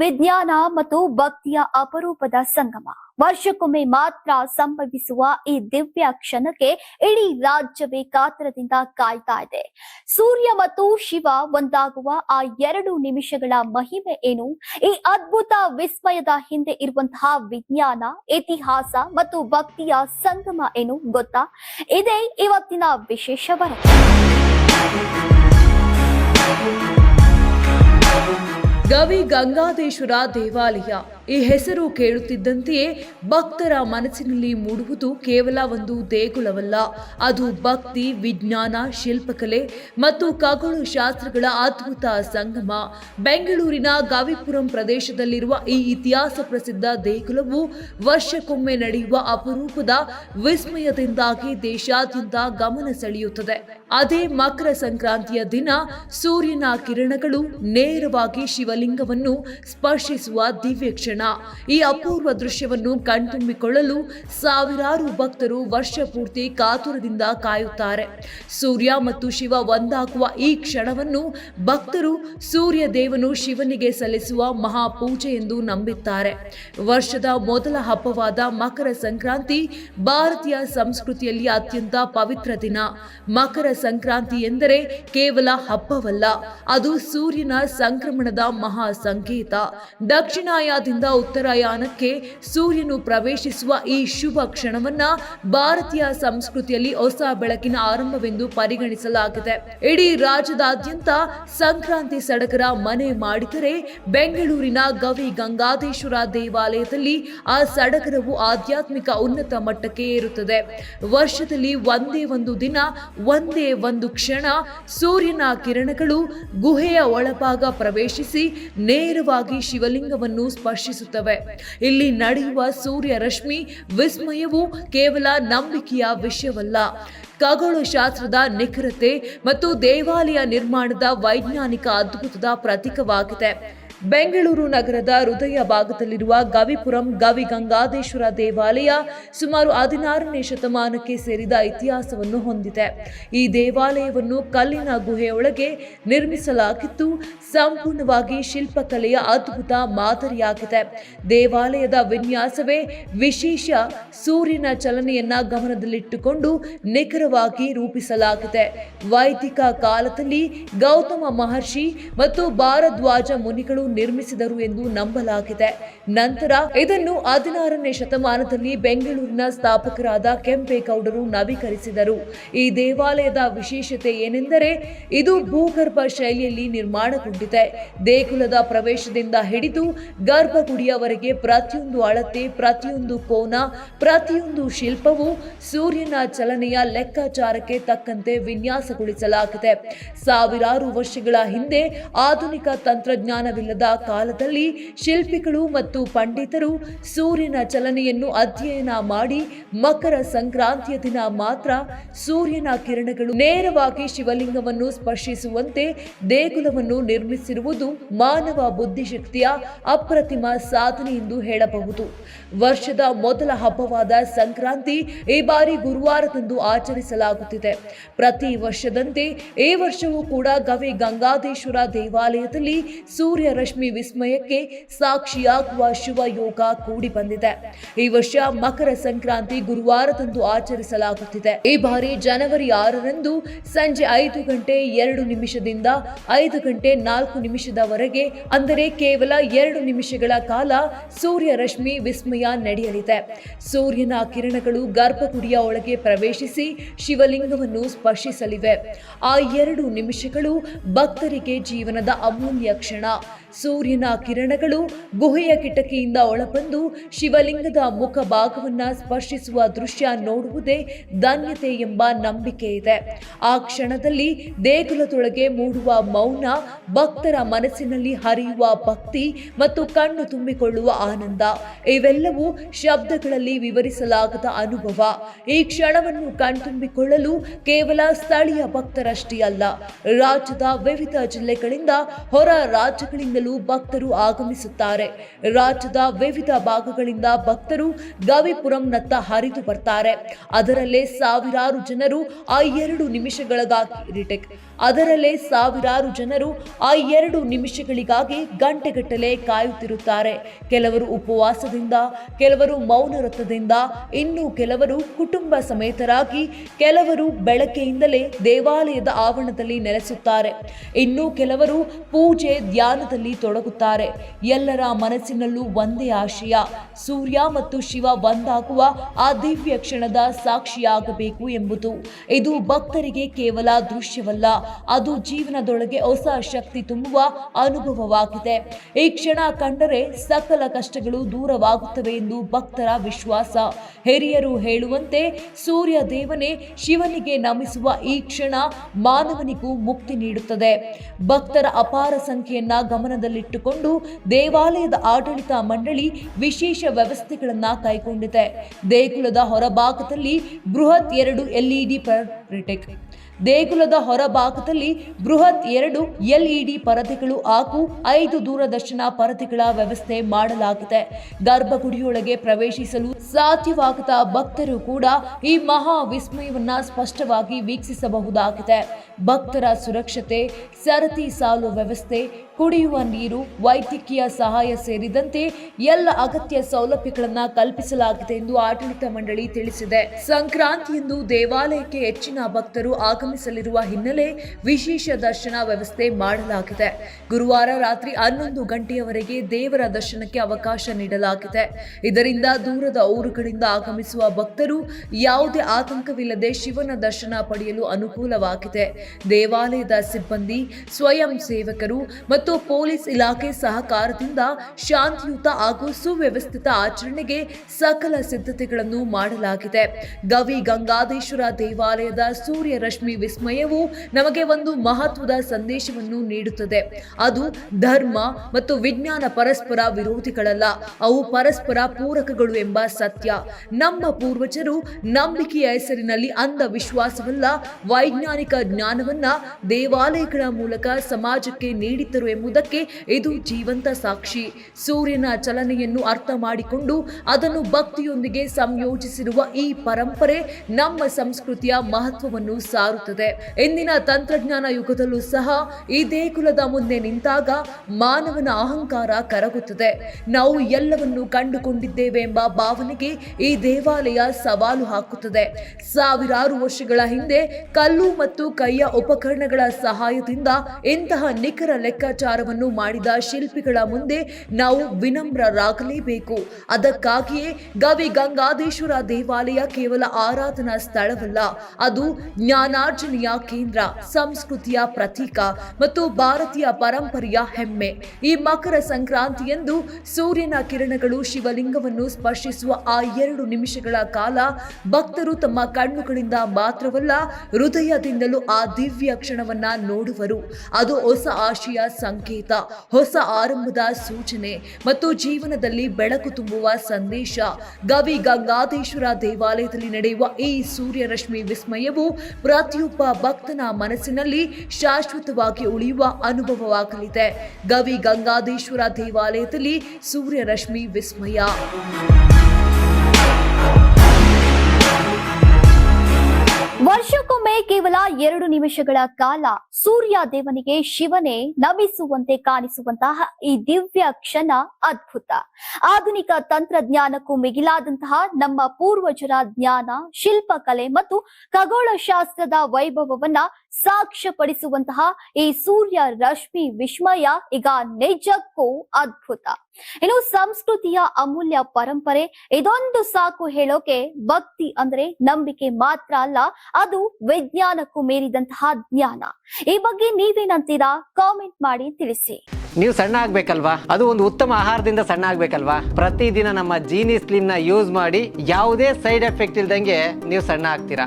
ವಿಜ್ಞಾನ ಮತ್ತು ಭಕ್ತಿಯ ಅಪರೂಪದ ಸಂಗಮ. ವರ್ಷಕ್ಕೊಮ್ಮೆ ಮಾತ್ರ ಸಂಭವಿಸುವ ಈ ದಿವ್ಯ ಕ್ಷಣಕ್ಕೆ ಇಡೀ ರಾಜ್ಯವೇ ಕಾತರದಿಂದ ಕಾಯ್ತಾ ಇದೆ. ಸೂರ್ಯ ಮತ್ತು ಶಿವ ಒಂದಾಗುವ ಆ ಎರಡು ನಿಮಿಷಗಳ ಮಹಿಮೆ ಏನು? ಈ ಅದ್ಭುತ ವಿಸ್ಮಯದ ಹಿಂದೆ ಇರುವಂತಹ ವಿಜ್ಞಾನ, ಇತಿಹಾಸ ಮತ್ತು ಭಕ್ತಿಯ ಸಂಗಮ ಏನು ಗೊತ್ತಾ? ಇದೇ ಇವತ್ತಿನ ವಿಶೇಷ ವರದಿ. ಗವಿ ಗಂಗಾದೇಶ್ವರ ದೇವಾಲಯ. ಈ ಹೆಸರು ಕೇಳುತ್ತಿದ್ದಂತೆಯೇ ಭಕ್ತರ ಮನಸ್ಸಿನಲ್ಲಿ ಮೂಡುವುದು ಕೇವಲ ಒಂದು ದೇಗುಲವಲ್ಲ. ಅದು ಭಕ್ತಿ, ವಿಜ್ಞಾನ, ಶಿಲ್ಪಕಲೆ ಮತ್ತು ಖಗೋಳ ಶಾಸ್ತ್ರಗಳ ಅದ್ಭುತ ಸಂಗಮ. ಬೆಂಗಳೂರಿನ ಗವಿಪುರಂ ಪ್ರದೇಶದಲ್ಲಿರುವ ಈ ಇತಿಹಾಸ ಪ್ರಸಿದ್ಧ ದೇಗುಲವು ವರ್ಷಕ್ಕೊಮ್ಮೆ ನಡೆಯುವ ಅಪರೂಪದ ವಿಸ್ಮಯದಿಂದಾಗಿ ದೇಶಾದ್ಯಂತ ಗಮನ ಸೆಳೆಯುತ್ತದೆ. ಅದೇ ಮಕರ ಸಂಕ್ರಾಂತಿಯ ದಿನ ಸೂರ್ಯನ ಕಿರಣಗಳು ನೇರವಾಗಿ ಶಿವಲಿಂಗವನ್ನು ಸ್ಪರ್ಶಿಸುವ ದಿವ್ಯ ಕ್ಷಣ. ಈ ಅಪೂರ್ವ ದೃಶ್ಯವನ್ನು ಕಣ್ತುಂಬಿಕೊಳ್ಳಲು ಸಾವಿರಾರು ಭಕ್ತರು ವರ್ಷ ಪೂರ್ತಿ ಕಾತುರದಿಂದ ಕಾಯುತ್ತಾರೆ. ಸೂರ್ಯ ಮತ್ತು ಶಿವ ಒಂದಾಗುವ ಈ ಕ್ಷಣವನ್ನು ಭಕ್ತರು ಸೂರ್ಯ ದೇವನು ಶಿವನಿಗೆ ಸಲ್ಲಿಸುವ ಮಹಾಪೂಜೆ ಎಂದು ನಂಬುತ್ತಾರೆ. ವರ್ಷದ ಮೊದಲ ಹಬ್ಬವಾದ ಮಕರ ಸಂಕ್ರಾಂತಿ ಭಾರತೀಯ ಸಂಸ್ಕೃತಿಯಲ್ಲಿ ಅತ್ಯಂತ ಪವಿತ್ರ ದಿನ. ಮಕರ ಸಂಕ್ರಾಂತಿ ಎಂದರೆ ಕೇವಲ ಹಬ್ಬವಲ್ಲ, ಅದು ಸೂರ್ಯನ ಸಂಕ್ರಮಣದ ಮಹಾ ಸಂಕೇತ ದಕ್ಷಿಣಾಯದಿಂದ ಉತ್ತರಾಯಣಕ್ಕೆ ಸೂರ್ಯನು ಪ್ರವೇಶಿಸುವ ಈ ಶುಭ ಕ್ಷಣವನ್ನ ಭಾರತೀಯ ಸಂಸ್ಕೃತಿಯಲ್ಲಿ ಹೊಸ ಬೆಳಕಿನ ಆರಂಭವೆಂದು ಪರಿಗಣಿಸಲಾಗಿದೆ. ಇಡೀ ರಾಜ್ಯದಾದ್ಯಂತ ಸಂಕ್ರಾಂತಿ ಸಡಗರ ಮನೆ ಮಾಡಿದರೆ ಬೆಂಗಳೂರಿನ ಗವಿ ಗಂಗಾಧೇಶ್ವರ ದೇವಾಲಯದಲ್ಲಿ ಆ ಸಡಗರವು ಆಧ್ಯಾತ್ಮಿಕ ಉನ್ನತ ಮಟ್ಟಕ್ಕೆ ಏರುತ್ತದೆ. ವರ್ಷದಲ್ಲಿ ಒಂದೇ ಒಂದು ದಿನ, ಒಂದೇ ಒಂದು ಕ್ಷಣ ಸೂರ್ಯನ ಕಿರಣಗಳು ಗುಹೆಯ ಒಳಭಾಗ ಪ್ರವೇಶಿಸಿ ನೇರವಾಗಿ ಶಿವಲಿಂಗವನ್ನು ಸ್ಪರ್ಶಿಸುತ್ತವೆ. ಇಲ್ಲಿ ನಡೆಯುವ ಸೂರ್ಯ ರಶ್ಮಿ ವಿಸ್ಮಯವು ಕೇವಲ ನಂಬಿಕೆಯ ವಿಷಯವಲ್ಲ. ಖಗೋಳ ಶಾಸ್ತ್ರದ ನಿಖರತೆ ಮತ್ತು ದೇವಾಲಯ ನಿರ್ಮಾಣದ ವೈಜ್ಞಾನಿಕ ಅದ್ಭುತದ ಪ್ರತೀಕವಾಗಿದೆ. ಬೆಂಗಳೂರು ನಗರದ ಹೃದಯ ಭಾಗದಲ್ಲಿರುವ ಗವಿಪುರಂ, ಗವಿ ಗಂಗಾಧೇಶ್ವರ ದೇವಾಲಯ ಸುಮಾರು ಹದಿನಾರನೇ ಶತಮಾನಕ್ಕೆ ಸೇರಿದ ಇತಿಹಾಸವನ್ನು ಹೊಂದಿದೆ. ಈ ದೇವಾಲಯವನ್ನು ಕಲ್ಲಿನ ಗುಹೆಯೊಳಗೆ ನಿರ್ಮಿಸಲಾಗಿದ್ದು, ಸಂಪೂರ್ಣವಾಗಿ ಶಿಲ್ಪಕಲೆಯ ಅದ್ಭುತ ಮಾದರಿಯಾಗಿದೆ. ದೇವಾಲಯದ ವಿನ್ಯಾಸವೇ ವಿಶೇಷ ಸೂರ್ಯನ ಚಲನೆಯನ್ನ ಗಮನದಲ್ಲಿಟ್ಟುಕೊಂಡು ನಿಖರವಾಗಿ ರೂಪಿಸಲಾಗಿದೆ. ವೈದಿಕ ಕಾಲದಲ್ಲಿ ಗೌತಮ ಮಹರ್ಷಿ ಮತ್ತು ಭಾರದ್ವಾಜ ಮುನಿಗಳು ನಿರ್ಮಿಸಿದರು ಎಂದು ನಂಬಲಾಗಿದೆ. ನಂತರ ಇದನ್ನು ಹದಿನಾರನೇ ಶತಮಾನದಲ್ಲಿ ಬೆಂಗಳೂರಿನ ಸ್ಥಾಪಕರಾದ ಕೆಂಪೇಗೌಡರು ನವೀಕರಿಸಿದರು. ಈ ದೇವಾಲಯದ ವಿಶೇಷತೆ ಏನೆಂದರೆ, ಇದು ಭೂಗರ್ಭ ಶೈಲಿಯಲ್ಲಿ ನಿರ್ಮಾಣಗೊಂಡಿದೆ. ದೇಗುಲದ ಪ್ರವೇಶದಿಂದ ಹಿಡಿದು ಗರ್ಭಗುಡಿಯವರೆಗೆ ಪ್ರತಿಯೊಂದು ಅಳತೆ, ಪ್ರತಿಯೊಂದು ಕೋನ, ಪ್ರತಿಯೊಂದು ಶಿಲ್ಪವು ಸೂರ್ಯನ ಚಲನೆಯ ಲೆಕ್ಕಾಚಾರಕ್ಕೆ ತಕ್ಕಂತೆ ವಿನ್ಯಾಸಗೊಳಿಸಲಾಗಿದೆ. ಸಾವಿರಾರು ವರ್ಷಗಳ ಹಿಂದೆ ಆಧುನಿಕ ತಂತ್ರಜ್ಞಾನವಿಲ್ಲದ ಕಾಲದಲ್ಲಿ ಶಿಲ್ಪಿಗಳು ಮತ್ತು ಪಂಡಿತರು ಸೂರ್ಯನ ಚಲನೆಯನ್ನು ಅಧ್ಯಯನ ಮಾಡಿ ಮಕರ ಸಂಕ್ರಾಂತಿಯ ದಿನ ಮಾತ್ರ ಸೂರ್ಯನ ಕಿರಣಗಳು ನೇರವಾಗಿ ಶಿವಲಿಂಗವನ್ನು ಸ್ಪರ್ಶಿಸುವಂತೆ ದೇಗುಲವನ್ನು ನಿರ್ಮಿಸಿರುವುದು ಮಾನವ ಬುದ್ಧಿಶಕ್ತಿಯ ಅಪ್ರತಿಮ ಸಾಧನೆ ಎಂದು ಹೇಳಬಹುದು. ವರ್ಷದ ಮೊದಲ ಹಬ್ಬವಾದ ಸಂಕ್ರಾಂತಿ ಈ ಬಾರಿ ಗುರುವಾರದಂದು ಆಚರಿಸಲಾಗುತ್ತಿದೆ. ಪ್ರತಿ ವರ್ಷದಂತೆ ಈ ವರ್ಷವೂ ಕೂಡ ಗವಿ ಗಂಗಾಧೇಶ್ವರ ದೇವಾಲಯದಲ್ಲಿ ಸೂರ್ಯ ರಶ್ಮಿ ವಿಸ್ಮಯಕ್ಕೆ ಸಾಕ್ಷಿಯಾಗುವ ಶುಭ ಯೋಗ ಕೂಡಿ ಬಂದಿದೆ. ಈ ವರ್ಷ ಮಕರ ಸಂಕ್ರಾಂತಿ ಗುರುವಾರದಂದು ಆಚರಿಸಲಾಗುತ್ತಿದೆ. ಈ ಬಾರಿ ಜನವರಿ ಆರರಂದು ಸಂಜೆ ಐದು ಗಂಟೆ ಎರಡು ನಿಮಿಷದಿಂದ ಐದು ಗಂಟೆ ನಾಲ್ಕು ನಿಮಿಷದವರೆಗೆ, ಅಂದರೆ ಕೇವಲ ಎರಡು ನಿಮಿಷಗಳ ಕಾಲ ಸೂರ್ಯ ರಶ್ಮಿ ವಿಸ್ಮಯ ನಡೆಯಲಿದೆ. ಸೂರ್ಯನ ಕಿರಣಗಳು ಗರ್ಭಗುಡಿಯ ಒಳಗೆ ಪ್ರವೇಶಿಸಿ ಶಿವಲಿಂಗವನ್ನು ಸ್ಪರ್ಶಿಸಲಿವೆ. ಆ ಎರಡು ನಿಮಿಷಗಳು ಭಕ್ತರಿಗೆ ಜೀವನದ ಅಮೂಲ್ಯ ಕ್ಷಣ. ಸೂರ್ಯನ ಕಿರಣಗಳು ಗುಹೆಯ ಕಿಟಕಿಯಿಂದ ಒಳಬಂದು ಶಿವಲಿಂಗದ ಮುಖ ಭಾಗವನ್ನು ಸ್ಪರ್ಶಿಸುವ ದೃಶ್ಯ ನೋಡುವುದೇ ಧನ್ಯತೆ ಎಂಬ ನಂಬಿಕೆ ಇದೆ. ಆ ಕ್ಷಣದಲ್ಲಿ ದೇಗುಲದೊಳಗೆ ಮೂಡುವ ಮೌನ, ಭಕ್ತರ ಮನಸ್ಸಿನಲ್ಲಿ ಹರಿಯುವ ಭಕ್ತಿ ಮತ್ತು ಕಣ್ಣು ತುಂಬಿಕೊಳ್ಳುವ ಆನಂದ, ಇವೆಲ್ಲವೂ ಶಬ್ದಗಳಲ್ಲಿ ವಿವರಿಸಲಾಗದ ಅನುಭವ. ಈ ಕ್ಷಣವನ್ನು ಕಣ್ತುಂಬಿಕೊಳ್ಳಲು ಕೇವಲ ಸ್ಥಳೀಯ ಭಕ್ತರಷ್ಟೇ ಅಲ್ಲ, ರಾಜ್ಯದ ವಿವಿಧ ಜಿಲ್ಲೆಗಳಿಂದ ಹೊರ ರಾಜ್ಯಗಳಿಂದಲೂ ಭಕ್ತರು ಆಗಮಿಸುತ್ತಾರೆ. ರಾಜ್ಯದ ವಿವಿಧ ಭಾಗಗಳಿಂದ ಭಕ್ತರು ಗವಿಪುರಂನತ್ತ ಹರಿದು ಬರ್ತಾರೆ. ಅದರಲ್ಲೇ ಸಾವಿರಾರು ಜನರು ಆ ಎರಡು ನಿಮಿಷಗಳಿಗಾಗಿ ರಿಟೆಕ್ ಅದರಲ್ಲೇ ಸಾವಿರಾರು ಜನರು ಆ ಎರಡು ನಿಮಿಷಗಳಿಗಾಗಿ ಗಂಟೆಗಟ್ಟಲೆ ಕಾಯುತ್ತಿರುತ್ತಾರೆ. ಕೆಲವರು ಉಪವಾಸದಿಂದ, ಕೆಲವರು ಮೌನ ವ್ರತದಿಂದ, ಇನ್ನು ಕೆಲವರು ಕುಟುಂಬ ಸಮೇತರಾಗಿ, ಕೆಲವರು ಬೆಳಕೆಯಿಂದಲೇ ದೇವಾಲಯದ ಆವರಣದಲ್ಲಿ ನೆಲೆಸುತ್ತಾರೆ. ಇನ್ನು ಕೆಲವರು ಪೂಜೆ ಧ್ಯಾನದಲ್ಲಿ ತೊಡಗುತ್ತಾರೆ. ಎಲ್ಲರ ಮನಸ್ಸಿನಲ್ಲೂ ಒಂದೇ ಆಶಯ, ಸೂರ್ಯ ಮತ್ತು ಶಿವ ಒಂದಾಗುವ ಆ ದಿವ್ಯ ಕ್ಷಣದ ಸಾಕ್ಷಿಯಾಗಬೇಕು ಎಂಬುದು. ಇದು ಭಕ್ತರಿಗೆ ಕೇವಲ ದೃಶ್ಯವಲ್ಲ ಅದು ಜೀವನದೊಳಗೆ ಹೊಸ ಶಕ್ತಿ ತುಂಬುವ ಅನುಭವವಾಗಿದೆ. ಈ ಕ್ಷಣ ಕಂಡರೆ ಸಕಲ ಕಷ್ಟಗಳು ದೂರವಾಗುತ್ತವೆ ಎಂದು ಭಕ್ತರ ವಿಶ್ವಾಸ. ಹಿರಿಯರು ಹೇಳುವಂತೆ ಸೂರ್ಯ ದೇವನೇ ಶಿವನಿಗೆ ನಮಿಸುವ ಈ ಕ್ಷಣ ಮಾನವನಿಗೂ ಮುಕ್ತಿ ನೀಡುತ್ತದೆ. ಭಕ್ತರ ಅಪಾರ ಸಂಖ್ಯೆಯನ್ನ ಗಮನದಲ್ಲಿಟ್ಟುಕೊಂಡು ದೇವಾಲಯದ ಆಡಳಿತ ಮಂಡಳಿ ವಿಶೇಷ ವ್ಯವಸ್ಥೆಗಳನ್ನ ಕೈಗೊಂಡಿದೆ. ದೇಗುಲದ ಹೊರಭಾಗದಲ್ಲಿ ಬೃಹತ್ ಎರಡು ಎಲ್ಇಡಿ ಪ್ರಿಟೆಕ್ ದೇಗುಲದ ಹೊರಭಾಗದಲ್ಲಿ ಬೃಹತ್ ಎರಡು ಎಲ್ಇಡಿ ಪರದೆಗಳು ಹಾಗೂ ಐದು ದೂರದರ್ಶನ ಪರದೆಗಳ ವ್ಯವಸ್ಥೆ ಮಾಡಲಾಗಿದೆ. ಗರ್ಭಗುಡಿಯೊಳಗೆ ಪ್ರವೇಶಿಸಲು ಸಾಧ್ಯವಾಗದ ಭಕ್ತರು ಕೂಡ ಈ ಮಹಾ ವಿಸ್ಮಯವನ್ನ ಸ್ಪಷ್ಟವಾಗಿ ವೀಕ್ಷಿಸಬಹುದಾಗಿದೆ. ಭಕ್ತರ ಸುರಕ್ಷತೆ, ಸರತಿ ಸಾಲು ವ್ಯವಸ್ಥೆ ಕುಡಿಯುವ ನೀರು, ವೈದ್ಯಕೀಯ ಸಹಾಯ ಸೇರಿದಂತೆ ಎಲ್ಲ ಅಗತ್ಯ ಸೌಲಭ್ಯಗಳನ್ನು ಕಲ್ಪಿಸಲಾಗಿದೆ ಎಂದು ಆಡಳಿತ ಮಂಡಳಿ ತಿಳಿಸಿದೆ. ಸಂಕ್ರಾಂತಿಯಂದು ದೇವಾಲಯಕ್ಕೆ ಹೆಚ್ಚಿನ ಭಕ್ತರು ಆಗಮಿಸಲಿರುವ ಹಿನ್ನೆಲೆ ವಿಶೇಷ ದರ್ಶನ ವ್ಯವಸ್ಥೆ ಮಾಡಲಾಗಿದೆ. ಗುರುವಾರ ರಾತ್ರಿ ಹನ್ನೊಂದು ಗಂಟೆಯವರೆಗೆ ದೇವರ ದರ್ಶನಕ್ಕೆ ಅವಕಾಶ ನೀಡಲಾಗಿದೆ. ಇದರಿಂದ ದೂರದ ಊರುಗಳಿಂದ ಆಗಮಿಸುವ ಭಕ್ತರು ಯಾವುದೇ ಆತಂಕವಿಲ್ಲದೆ ಶಿವನ ದರ್ಶನ ಪಡೆಯಲು ಅನುಕೂಲವಾಗಿದೆ. ದೇವಾಲಯದ ಸಿಬ್ಬಂದಿ, ಸ್ವಯಂ ಸೇವಕರು ಮತ್ತು ಪೊಲೀಸ್ ಇಲಾಖೆ ಸಹಕಾರದಿಂದ ಶಾಂತಿಯುತ ಹಾಗೂ ಸುವ್ಯವಸ್ಥಿತ ಆಚರಣೆಗೆ ಸಕಲ ಸಿದ್ಧತೆಗಳನ್ನು ಮಾಡಲಾಗಿದೆ. ಗವಿ ಗಂಗಾಧೇಶ್ವರ ದೇವಾಲಯದ ಸೂರ್ಯ ರಶ್ಮಿ ವಿಸ್ಮಯವು ನಮಗೆ ಒಂದು ಮಹತ್ವದ ಸಂದೇಶವನ್ನು ನೀಡುತ್ತದೆ. ಅದು ಧರ್ಮ ಮತ್ತು ವಿಜ್ಞಾನ ಪರಸ್ಪರ ವಿರೋಧಿಗಳಲ್ಲ, ಅವು ಪರಸ್ಪರ ಪೂರಕಗಳು ಎಂಬ ಸತ್ಯ. ನಮ್ಮ ಪೂರ್ವಜರು ನಂಬಿಕೆಯ ಹೆಸರಿನಲ್ಲಿ ಅಂಧವಿಶ್ವಾಸವಲ್ಲ, ವೈಜ್ಞಾನಿಕ ಜ್ಞಾನವನ್ನ ದೇವಾಲಯಗಳ ಮೂಲಕ ಸಮಾಜಕ್ಕೆ ನೀಡಿದ್ದರು ಎಂಬುದಕ್ಕೆ ಇದು ಜೀವಂತ ಸಾಕ್ಷಿ. ಸೂರ್ಯನ ಚಲನೆಯನ್ನು ಅರ್ಥ ಮಾಡಿಕೊಂಡು ಅದನ್ನು ಭಕ್ತಿಯೊಂದಿಗೆ ಸಂಯೋಜಿಸಿರುವ ಈ ಪರಂಪರೆ ನಮ್ಮ ಸಂಸ್ಕೃತಿಯ ಮಹತ್ವವನ್ನು ಸಾರುತ್ತದೆ. ಇಂದಿನ ತಂತ್ರಜ್ಞಾನ ಯುಗದಲ್ಲೂ ಸಹ ಈ ದೇಗುಲದ ಮುಂದೆ ನಿಂತಾಗ ಮಾನವನ ಅಹಂಕಾರ ಕರಗುತ್ತದೆ. ನಾವು ಎಲ್ಲವನ್ನು ಕಂಡುಕೊಂಡಿದ್ದೇವೆ ಎಂಬ ಭಾವನೆಗೆ ಈ ದೇವಾಲಯ ಸವಾಲು ಹಾಕುತ್ತದೆ. ಸಾವಿರಾರು ವರ್ಷಗಳ ಹಿಂದೆ ಕಲ್ಲು ಮತ್ತು ಕೈಯ ಉಪಕರಣಗಳ ಸಹಾಯದಿಂದ ಇಂತಹ ನಿಖರ ಲೆಕ್ಕಾಚಾರವನ್ನು ಮಾಡಿದ ಶಿಲ್ಪಿಗಳ ಮುಂದೆ ನಾವು ವಿನಮ್ರರಾಗಲೇಬೇಕು. ಅದಕ್ಕಾಗಿಯೇ ಗವಿ ಗಂಗಾದೇಶ್ವರ ದೇವಾಲಯ ಕೇವಲ ಆರಾಧನಾ ಸ್ಥಳವಲ್ಲ, ಅದು ಜ್ಞಾನಾರ್ಜನೆಯ ಕೇಂದ್ರ, ಸಂಸ್ಕೃತಿಯ ಪ್ರತೀಕ ಮತ್ತು ಭಾರತೀಯ ಪರಂಪರೆಯ ಹೆಮ್ಮೆ. ಈ ಮಕರ ಸಂಕ್ರಾಂತಿಯಂದು ಸೂರ್ಯನ ಕಿರಣಗಳು ಶಿವಲಿಂಗವನ್ನು ಸ್ಪರ್ಶಿಸುವ ಆ ಎರಡು ನಿಮಿಷಗಳ ಕಾಲ ಭಕ್ತರು ತಮ್ಮ ಕಣ್ಣುಗಳಿಂದ ಮಾತ್ರವಲ್ಲ, ಹೃದಯದಿಂದಲೂ ಆ ದಿವ್ಯ ಕ್ಷಣವನ್ನ ನೋಡುವರು. ಅದು ಹೊಸ ಆಶಯ ಸಂಕೇತ ಹೊಸ ಆರಂಭದ ಸೂಚನೆ ಮತ್ತು ಜೀವನದಲ್ಲಿ ಬೆಳಕು ತುಂಬುವ ಸಂದೇಶ. ಗವಿ ಗಂಗಾಧೇಶ್ವರ ದೇವಾಲಯದಲ್ಲಿ ನಡೆಯುವ ಈ ಸೂರ್ಯರಶ್ಮಿ ವಿಸ್ಮಯವು ಪ್ರತಿಯೊಬ್ಬ ಭಕ್ತನ ಮನಸ್ಸಿನಲ್ಲಿ ಶಾಶ್ವತವಾಗಿ ಉಳಿಯುವ ಅನುಭವವಾಗಲಿದೆ. ಗವಿ ಗಂಗಾಧೇಶ್ವರ ದೇವಾಲಯದಲ್ಲಿ ಸೂರ್ಯರಶ್ಮಿ ವಿಸ್ಮಯ. ವರ್ಷಕ್ಕೊಮ್ಮೆ ಕೇವಲ ಎರಡು ನಿಮಿಷಗಳ ಕಾಲ ಸೂರ್ಯ ದೇವನಿಗೆ ಶಿವನೇ ನಮಿಸುವಂತೆ ಕಾಣಿಸುವಂತಹ ಈ ದಿವ್ಯ ಕ್ಷಣ ಅದ್ಭುತ. ಆಧುನಿಕ ತಂತ್ರಜ್ಞಾನಕ್ಕೂ ಮಿಗಿಲಾದಂತಹ ನಮ್ಮ ಪೂರ್ವಜರ ಜ್ಞಾನ, ಶಿಲ್ಪಕಲೆ ಮತ್ತು ಖಗೋಳಶಾಸ್ತ್ರದ ವೈಭವವನ್ನ ಸಾಕ್ಷ್ಯಪಡಿಸುವಂತಹ ಈ ಸೂರ್ಯ ರಶ್ಮಿ ವಿಸ್ಮಯ ಈಗ ನಿಜಕ್ಕೂ ಅದ್ಭುತ. ಇನ್ನು ಸಂಸ್ಕೃತಿಯ ಅಮೂಲ್ಯ ಪರಂಪರೆ ಇದೊಂದು ಸಾಕು ಹೇಳೋಕೆ ಭಕ್ತಿ ಅಂದ್ರೆ ನಂಬಿಕೆ ಮಾತ್ರ ಅಲ್ಲ, ಅದು ವಿಜ್ಞಾನಕ್ಕೂ ಮೀರಿದಂತಹ ಜ್ಞಾನ. ಈ ಬಗ್ಗೆ ನೀವೇನಂತೀರಾ? ಕಾಮೆಂಟ್ ಮಾಡಿ ತಿಳಿಸಿ. ನೀವು ಸಣ್ಣ ಆಗ್ಬೇಕಲ್ವಾ? ಅದು ಒಂದು ಉತ್ತಮ ಆಹಾರದಿಂದ ಸಣ್ಣ ಆಗ್ಬೇಕಲ್ವಾ? ಪ್ರತಿದಿನ ನಮ್ಮ ಜೀನಿ ಸ್ಲಿಮ್ನ ಯೂಸ್ ಮಾಡಿ ಯಾವುದೇ ಸೈಡ್ ಎಫೆಕ್ಟ್ ಇಲ್ದಂಗೆ ನೀವು ಸಣ್ಣ ಆಗ್ತೀರಾ?